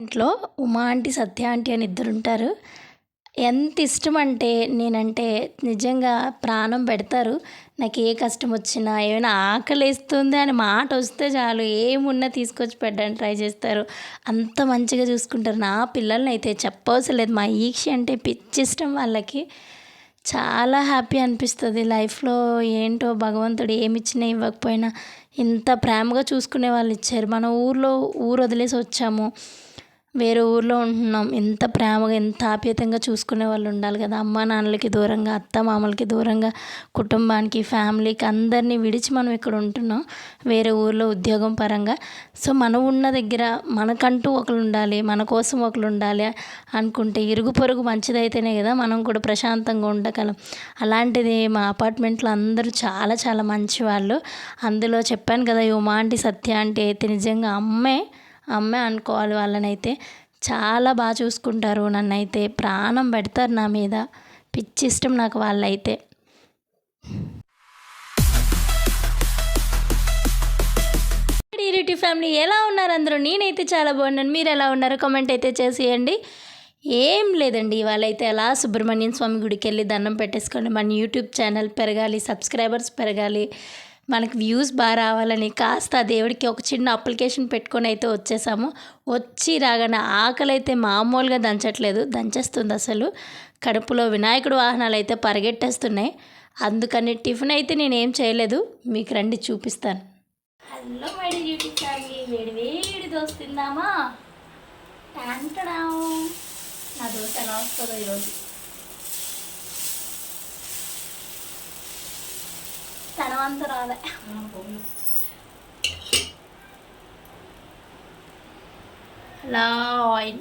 ఇంట్లో ఉమా ఆంటీ సత్య ఆంటీ అని ఇద్దరు ఉంటారు. ఎంత ఇష్టం అంటే నేనంటే నిజంగా ప్రాణం పెడతారు. నాకు ఏ కష్టం వచ్చినా ఏమైనా ఆకలిస్తుంది అని మాట వస్తే చాలు ఏమున్నా తీసుకొచ్చి పెట్టడానికి ట్రై చేస్తారు. అంత మంచిగా చూసుకుంటారు. నా పిల్లల్ని అయితే చెప్పవసరం లేదు మా ఈక్ష అంటే పిచ్చి ఇష్టం వాళ్ళకి. చాలా హ్యాపీ అనిపిస్తుంది. లైఫ్లో ఏంటో భగవంతుడు ఏమి ఇచ్చినా ఇవ్వకపోయినా ఇంత ప్రేమగా చూసుకునే వాళ్ళు ఇచ్చారు. మన ఊర్లో ఊరు వదిలేసి వచ్చాము. వేరే ఊర్లో ఉంటున్నాం. ఎంత ప్రేమగా ఎంత ఆప్యాయతంగా చూసుకునే వాళ్ళు ఉండాలి కదా. అమ్మ నాన్నలకి దూరంగా అత్త మామలకి దూరంగా కుటుంబానికి ఫ్యామిలీకి అందరినీ విడిచి మనం ఇక్కడ ఉంటున్నాం. వేరే ఊర్లో ఉద్యోగం పరంగా. సో మనం ఉన్న దగ్గర మనకంటూ ఒకరు ఉండాలి మన కోసం ఒకరు ఉండాలి అనుకుంటే ఇరుగు పొరుగు మంచిదైతేనే కదా మనం కూడా ప్రశాంతంగా ఉండగలం. అలాంటిది మా అపార్ట్మెంట్లో అందరూ చాలా చాలా మంచి వాళ్ళు అందులో చెప్పాను కదా ఈ అంటే సత్య అంటే అయితే నిజంగా అమ్మే అమ్మే అనుకోవాలి వాళ్ళనైతే. చాలా బాగా చూసుకుంటారు నన్నైతే. ప్రాణం పెడతారు నా మీద. పిచ్చి ఇష్టం నాకు వాళ్ళైతే. డిరిటీ ఫ్యామిలీ ఎలా ఉన్నారు అందరూ? నేనైతే చాలా బాగున్నాను. మీరు ఎలా ఉన్నారు? కామెంట్ అయితే చేసేయండి. ఏం లేదండి ఇవాళ అయితే అలా సుబ్రహ్మణ్యం స్వామి గుడికి వెళ్ళి దండం పెట్టేసుకోండి మన యూట్యూబ్ ఛానల్ పెరగాలి సబ్స్క్రైబర్స్ పెరగాలి. మనకు వ్యూస్ బాగా రావాలని కాస్త దేవుడికి ఒక చిన్న అప్లికేషన్ పెట్టుకొని అయితే వచ్చేసాము. వచ్చి రాగానే ఆకలి అయితే మామూలుగా దంచట్లేదు. దంచేస్తుంది అసలు. కడుపులో వినాయకుడు వాహనాలు అయితే పరిగెట్టేస్తున్నాయి. అందుకని టిఫిన్ అయితే నేను ఏం చేయలేదు. మీకు రండి చూపిస్తాను. హలో మేడం యూట్యూబ్ ఫ్యామిలీ వేడి వేడి దోశ తిందామా? నా దోశ ఎలా వస్తుందో ఈరోజు. తనవంత రాలే అలా ఆయిల్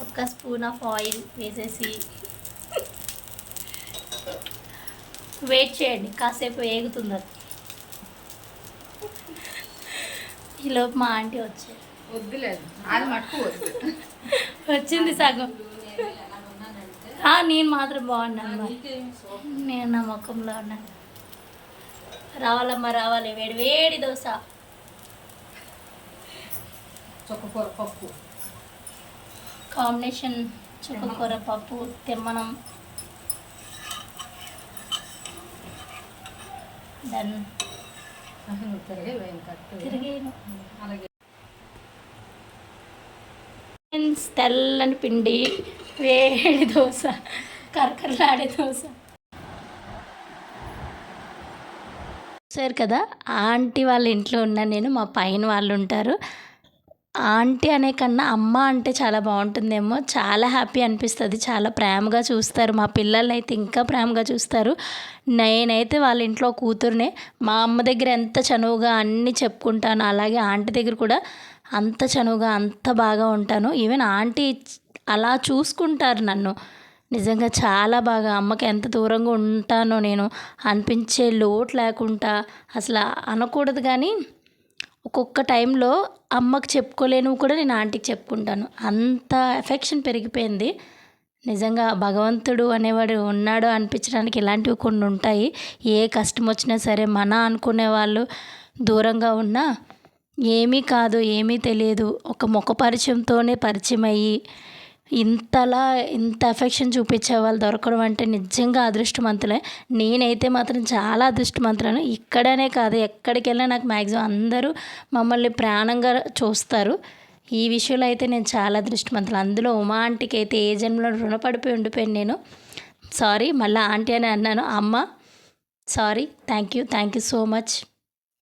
ఒక స్పూన్ ఆఫ్ ఆయిల్ వేసేసి. వెయిట్ చేయండి కాసేపు వేగుతుంది అది. ఈలోపు మా ఆంటీ వచ్చారు. వద్దులేదు అది వచ్చింది సగం. ఆ, నేను మాత్రం బాగున్నాను. నేను నా ముఖంలో ఉన్నాను. రావాలమ్మా రావాలి. వేడి వేడి దోశ. చుక్కకూర పప్పు. కాంబినేషన్ చుక్కకూర పప్పు తిమ్మనం. ఫ్రెండ్స్, తెల్లని పిండి వేడి దోశ కరకరలాడే దోశ. చూసారు కదా ఆంటీ వాళ్ళ ఇంట్లో ఉన్న నేను మా పైన వాళ్ళు ఉంటారు. ఆంటీ అనే కన్నా అమ్మ అంటే చాలా బాగుంటుందేమో. చాలా హ్యాపీ అనిపిస్తుంది చాలా ప్రేమగా చూస్తారు. మా పిల్లల్ని అయితే ఇంకా ప్రేమగా చూస్తారు. నేనైతే వాళ్ళ ఇంట్లో కూతురునే మా అమ్మ దగ్గర ఎంత చనువుగా అన్నీ చెప్పుకుంటాను అలాగే ఆంటీ దగ్గర కూడా అంత చనువుగా అంత బాగా ఉంటాను. ఈవెన్ ఆంటీ అలా చూసుకుంటారు నన్ను. నిజంగా చాలా బాగా అమ్మకి ఎంత దూరంగా ఉంటానో నేను అనిపించే లోటు లేకుండా అసలు అనకూడదు కానీ ఒక్కొక్క టైంలో అమ్మకి చెప్పుకోలేనివి కూడా నేను ఆంటీకి చెప్పుకుంటాను. అంత ఎఫెక్షన్ పెరిగిపోయింది. నిజంగా భగవంతుడు అనేవాడు ఉన్నాడు అనిపించడానికి ఇలాంటివి కొన్ని ఉంటాయి. ఏ కష్టం వచ్చినా సరే మన అనుకునే వాళ్ళు దూరంగా ఉన్నా ఏమీ కాదు ఏమీ తెలియదు. ఒక ముఖ పరిచయంతోనే పరిచయం అయ్యి ఇంతలా ఇంత ఎఫెక్షన్ చూపించే వాళ్ళు దొరకడం అంటే నిజంగా అదృష్టవంతులే. నేనైతే మాత్రం చాలా అదృష్టవంతులను ఇక్కడనే కాదు ఎక్కడికి వెళ్ళినా నాకు మ్యాక్సిమం అందరూ మమ్మల్ని ప్రాణంగా చూస్తారు. ఈ విషయంలో అయితే నేను చాలా అదృష్టవంతులు అందులో ఉమా ఆంటీకి అయితే ఏ జన్మలో రుణపడిపోయి ఉండిపోయాను నేను. సారీ మళ్ళీ ఆంటీ అని అన్నాను. అమ్మ sorry thank you thank you so much